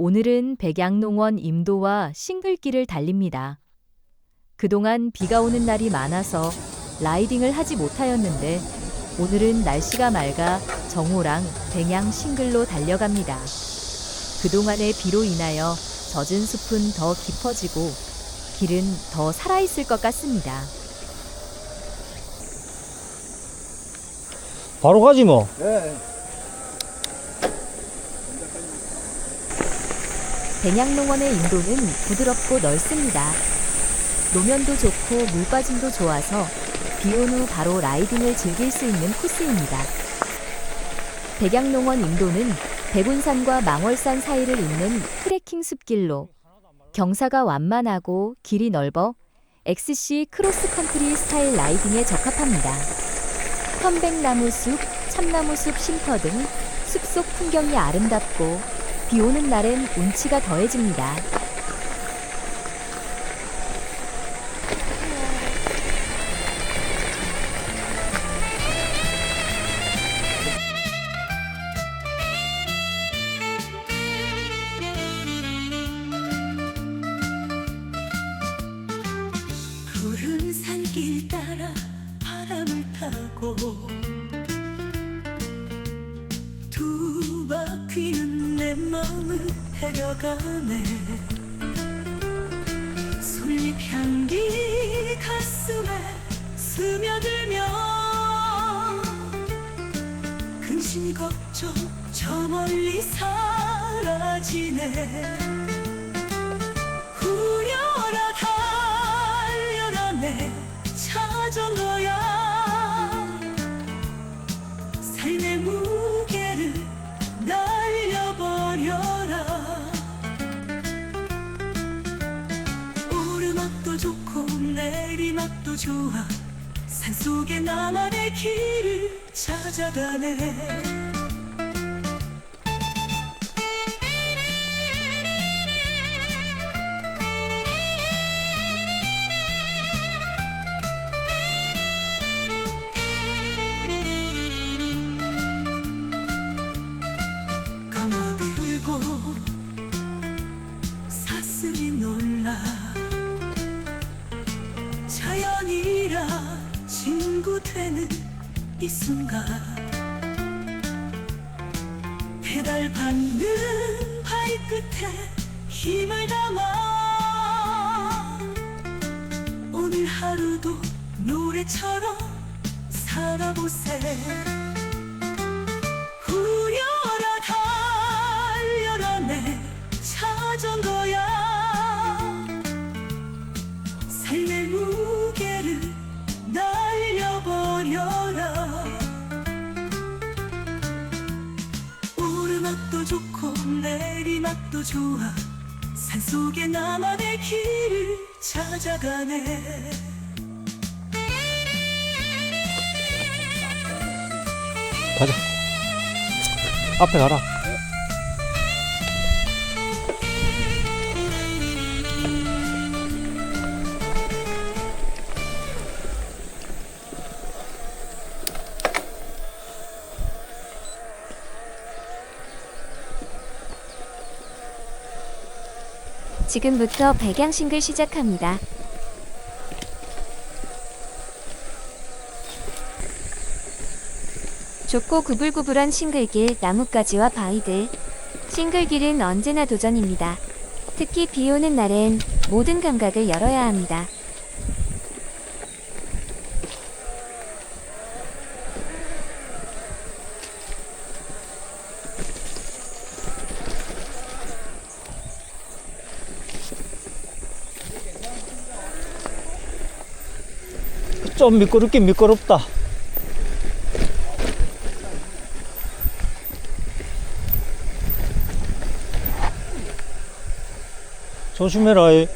오늘은 백양농원 임도와 싱글길을 달립니다. 그동안 비가 오는 날이 많아서 라이딩을 하지 못하였는데 오늘은 날씨가 맑아 정호랑 백양 싱글로 달려갑니다. 그동안의 비로 인하여 젖은 숲은 더 깊어지고 길은 더 살아있을 것 같습니다. 바로 가지 뭐. 예. 백양농원의 인도는 부드럽고 넓습니다. 노면도 좋고 물빠짐도 좋아서 비온 후 바로 라이딩을 즐길 수 있는 코스입니다. 백양농원 인도는 백운산과 망월산 사이를 잇는 트레킹 숲길로 경사가 완만하고 길이 넓어 XC 크로스컨트리 스타일 라이딩에 적합합니다. 편백나무 숲, 참나무 숲 쉼터 등 숲속 풍경이 아름답고 비 오는 날엔 운치가 더해집니다. 스며들며 근심 걱정 저 멀리 사라지네. 후려라 달려라 내 자전거야. 삶의 무게를 날려버려라. 오르막도 좋고 내리막도 좋아. 산 속에 나만의 길을 찾아가네 하루도 노래처럼 살아보세. 후려라 달려라 내 자전거야. 삶의 무게를 날려버려라. 오르막도 좋고 내리막도 좋아. 산속에 나만의 길을 찾아가네 가자. 앞에 가라. 지금부터 백양싱글 시작합니다. 좁고 구불구불한 싱글길, 나뭇가지와 바위들. 싱글길은 언제나 도전입니다. 특히 비 오는 날엔 모든 감각을 열어야 합니다. 좀 미끄럽긴 미끄럽다. 조심해라. 이.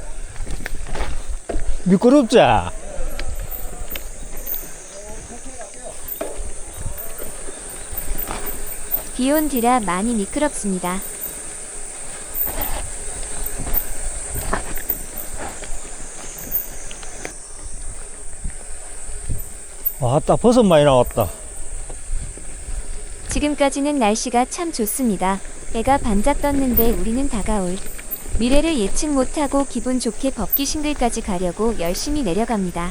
미끄럽지? 비온 뒤라 많이 미끄럽습니다. 왔다, 버섯 많이 나왔다. 지금까지는 날씨가 참 좋습니다. 해가 반짝 떴는데 우리는 다가올 미래를 예측 못하고 기분 좋게 법기 싱글까지 가려고 열심히 내려갑니다.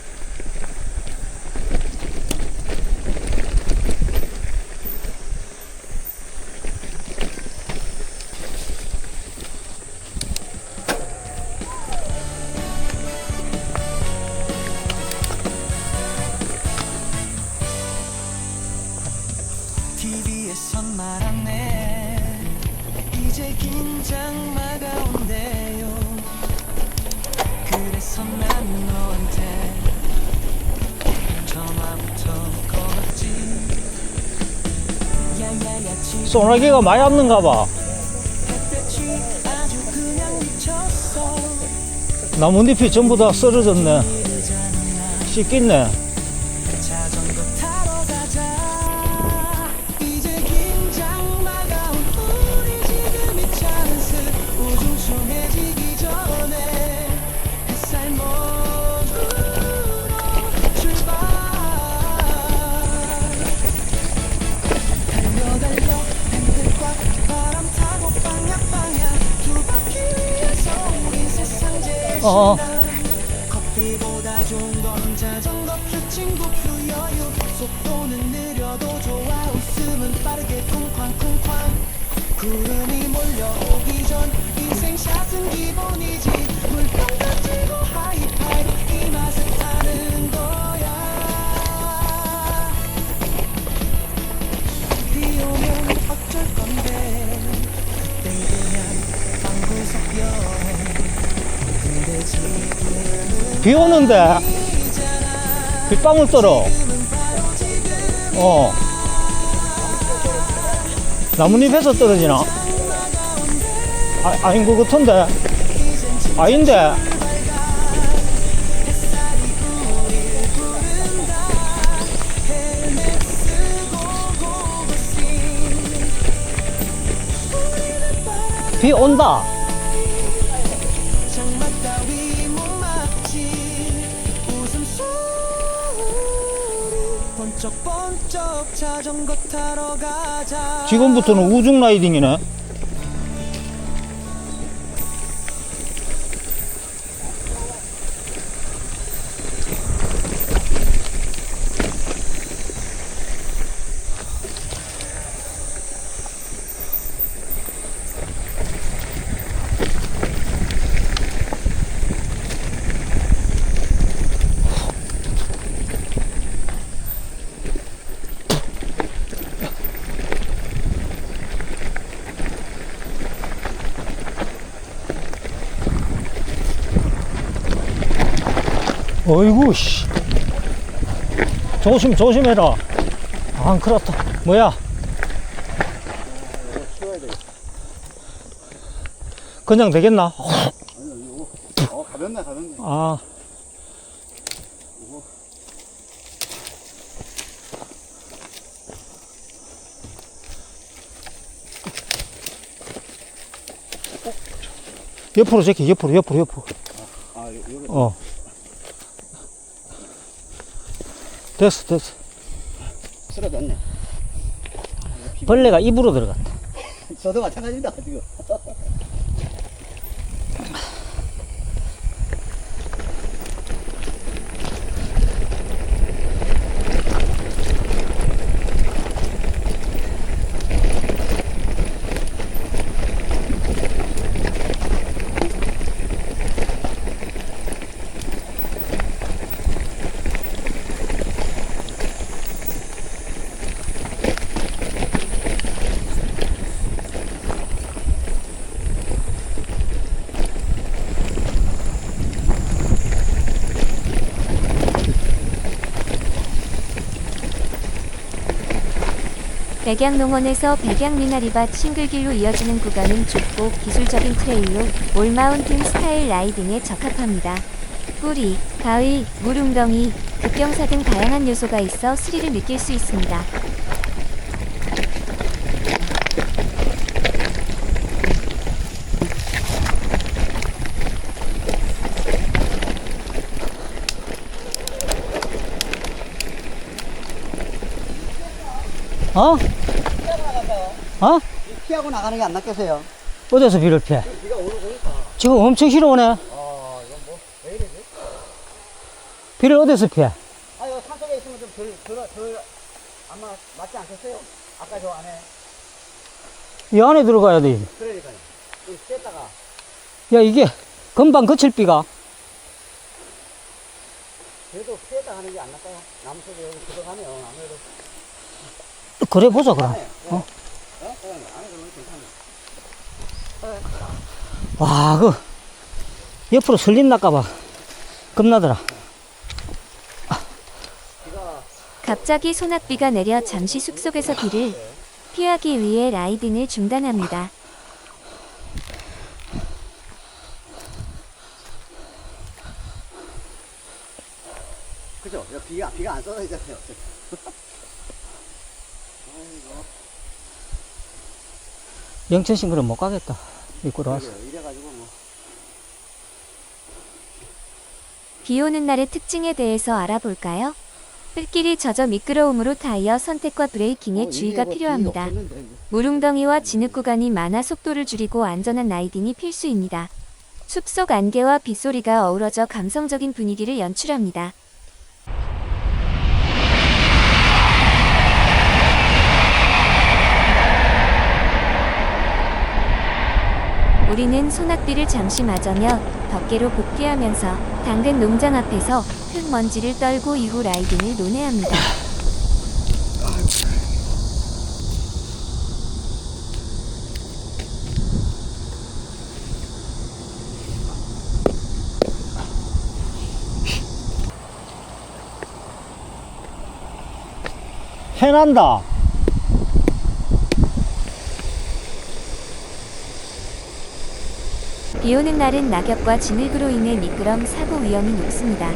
소나기가 많이 왔는가 봐. 나뭇잎이 전부 다 쓰러졌네. 씻겠네. 어. 구름이 몰려오기 전 인생샷은 기본이지 비 오는데 빗방울 떨어. 어. 나뭇잎에서 떨어지나? 아, 아닌 것 같은데. 아닌데. 비 온다. 지금부터는 우중 라이딩이네. 어이구, 씨. 조심, 조심해라. 안 그렇다. 뭐야? 그냥 되겠나? 어, 가볍네, 가볍네. 아. 옆으로 제끼, 옆으로, 옆으로, 옆으로. 아, 요, 요, 어. 됐어, 됐어. 쓰러졌네. 벌레가 입으로 들어갔다. 저도 마찬가지입니다, 지금. 백양농원에서 백양미나리밭 싱글길로 이어지는 구간은 좁고 기술적인 트레일로 올마운틴 스타일 라이딩에 적합합니다. 뿌리, 바위, 물웅덩이, 급경사 등 다양한 요소가 있어 스릴을 느낄 수 있습니다. 어? 어? 피하고 나가는 게 안 낫겠어요? 어디서 비를 피해? 비가 오는 거니까. 지금 엄청 싫어 오네. 아, 이건 뭐, 왜 이러지? 비를 어디서 피해? 아, 이거 산속에 있으면 좀 덜, 덜, 덜, 아마 맞지 않겠어요? 아까 저 안에. 이 안에 들어가야 돼. 그러니까요. 좀 쬐다가. 야, 이게 금방 그칠 비가. 그래도 피했다 하는 게 안 낫까요? 나무 속에 여기 들어가네요, 아무래도. 그래 보자, 그럼. 네. 네. 어? 네? 안에 들어오면 괜찮아요. 와, 그, 옆으로 슬림 날까봐 겁나더라. 갑자기 소낙비가 내려 잠시 숲속에서 비를 피하기 위해 라이딩을 중단합니다. 그죠? 비가, 비가 안 쏟아지잖아요. 영천신 그럼 못 가겠다. 이끌어 와서. 그래요. 이래가지고 뭐. 비 오는 날의 특징에 대해서 알아볼까요? 흙길이 젖어 미끄러움으로 타이어 선택과 브레이킹에 어, 주의가 이게 뭐 필요합니다. 무릉덩이와 진흙 구간이 많아 속도를 줄이고 안전한 라이딩이 필수입니다. 숲속 안개와 빗소리가 어우러져 감성적인 분위기를 연출합니다. 우리는 소낙비를 잠시 맞으며 덮개로 복귀하면서 당근 농장 앞에서 흙먼지를 떨고 이후 라이딩을 논해합니다. 해난다. 비 오는 날은 낙엽과 진흙으로 인해 미끄럼 사고 위험이 높습니다.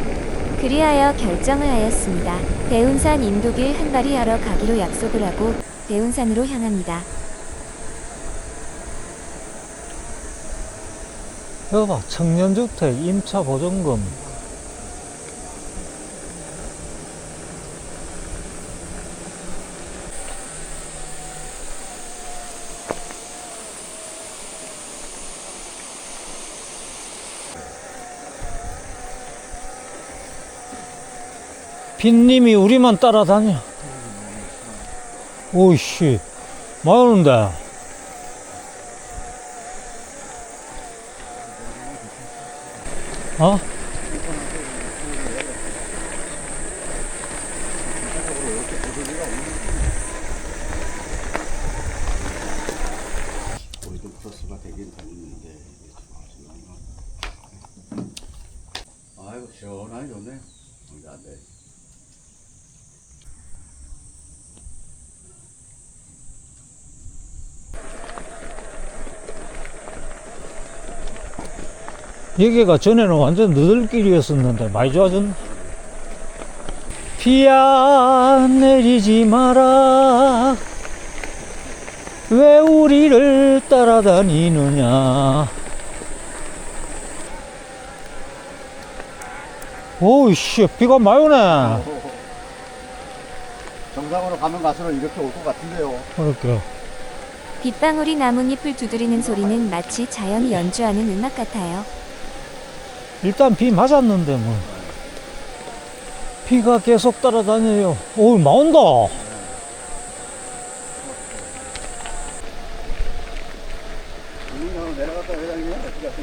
그리하여 결정을 하였습니다. 대운산 인도길 한 발이 하러 가기로 약속을 하고 대운산으로 향합니다. 여기 봐, 청년주택, 임차 보증금. 빈님이 우리만 따라다녀. 오이씨, 많이 오는데. 어? 우리도 크로스가 되긴 되는데. 아이고, 시원하게 좋네. 근데 안 돼. 여기가 전에는 완전 너들길이었었는데 많이 좋아졌네. 비야 내리지 마라. 왜 우리를 따라다니느냐. 오이씨, 비가 많이 오네. 정상으로 가면 갈수록 이렇게 올 것 같은데요. 그렇게. 빗방울이 나뭇잎을 두드리는 소리는 마치 자연이 연주하는 음악 같아요. 일단 비 맞았는데 뭐. 비가 계속 따라다녀요. 오, 나온다.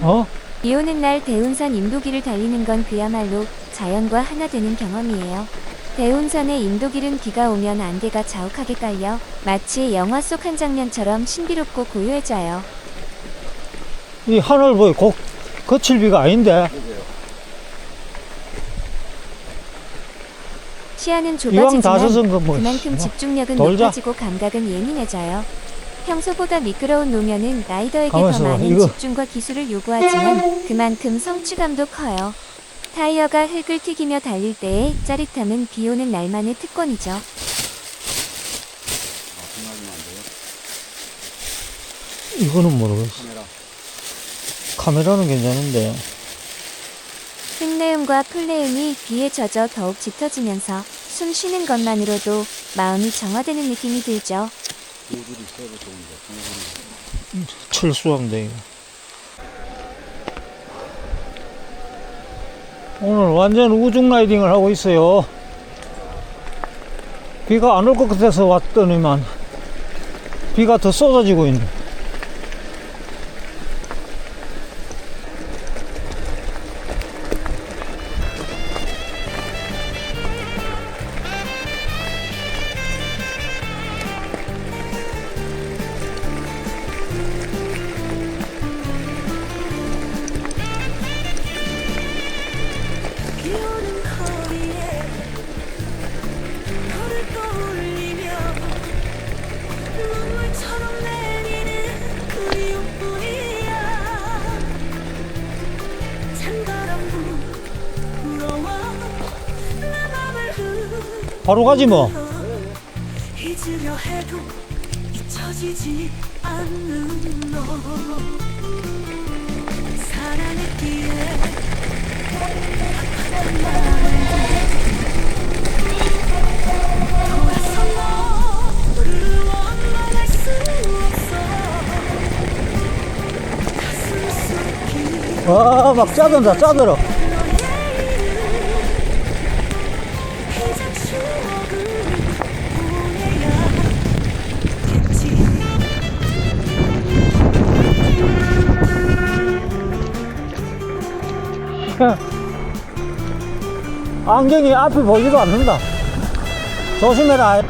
어? 비 오는 날 대운산 인도길을 달리는 건 그야말로 자연과 하나 되는 경험이에요. 대운산의 인도길은 비가 오면 안개가 자욱하게 깔려 마치 영화 속 한 장면처럼 신비롭고 고요해져요. 이 하늘 보이 곧 거칠 비가 아닌데. 시야는 이왕 다 좁아지지만 젖은 거 뭐. 그만큼 집중력은 돌자. 높아지고 감각은 예민해져요. 평소보다 미끄러운 노면은 라이더에게 더 가만있어 봐. 많은 이거- 집중과 기술을 요구하지만 그만큼 성취감도 커요. 타이어가 흙을 튀기며 달릴 때의 짜릿함은 비 오는 날만의 특권이죠. 이거는 모르겠어. 카메라는 괜찮은데. 흙내음과 풀내음이 비에 젖어 더욱 짙어지면서 숨 쉬는 것만으로도 마음이 정화되는 느낌이 들죠. 철수왕대 오늘 완전 우중 라이딩을 하고 있어요. 비가 안 올 것 같아서 왔더니만 비가 더 쏟아지고 있네. 바로 가지 뭐. 잊으려 해도 잊혀지지 않는 너 사랑했기에 돌아서 너를 원망할 수 없어 가슴 속이 와, 막 짜든다, 짜들어. 안경이 앞에 보지도 않는다. 조심해라.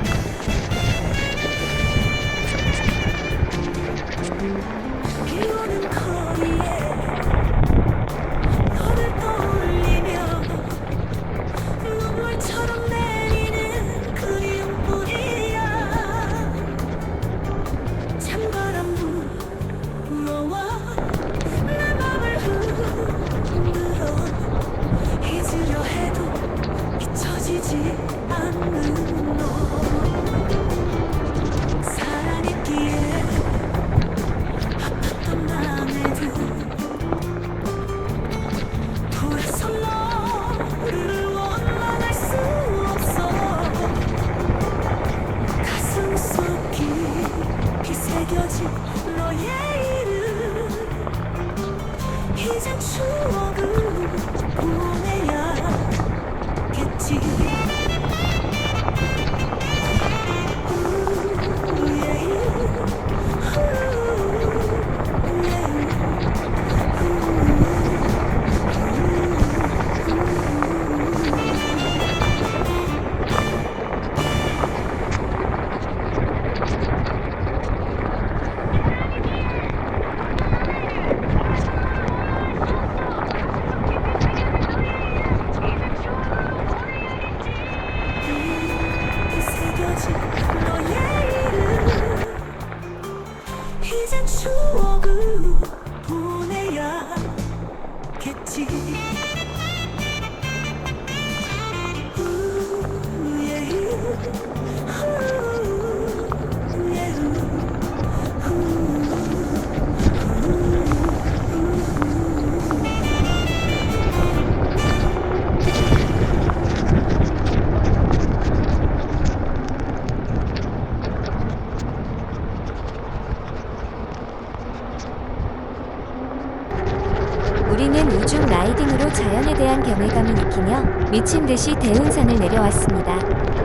우리는 우중 라이딩으로 자연에 대한 경외감을 느끼며 미친 듯이 대운산을 내려왔습니다.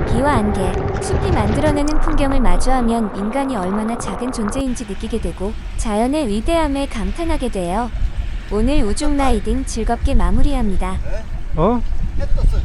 비와 안개, 숲이 만들어내는 풍경을 마주하면 인간이 얼마나 작은 존재인지 느끼게 되고 자연의 위대함에 감탄하게 돼요. 오늘 우중 라이딩 즐겁게 마무리합니다. 어? 해 떴어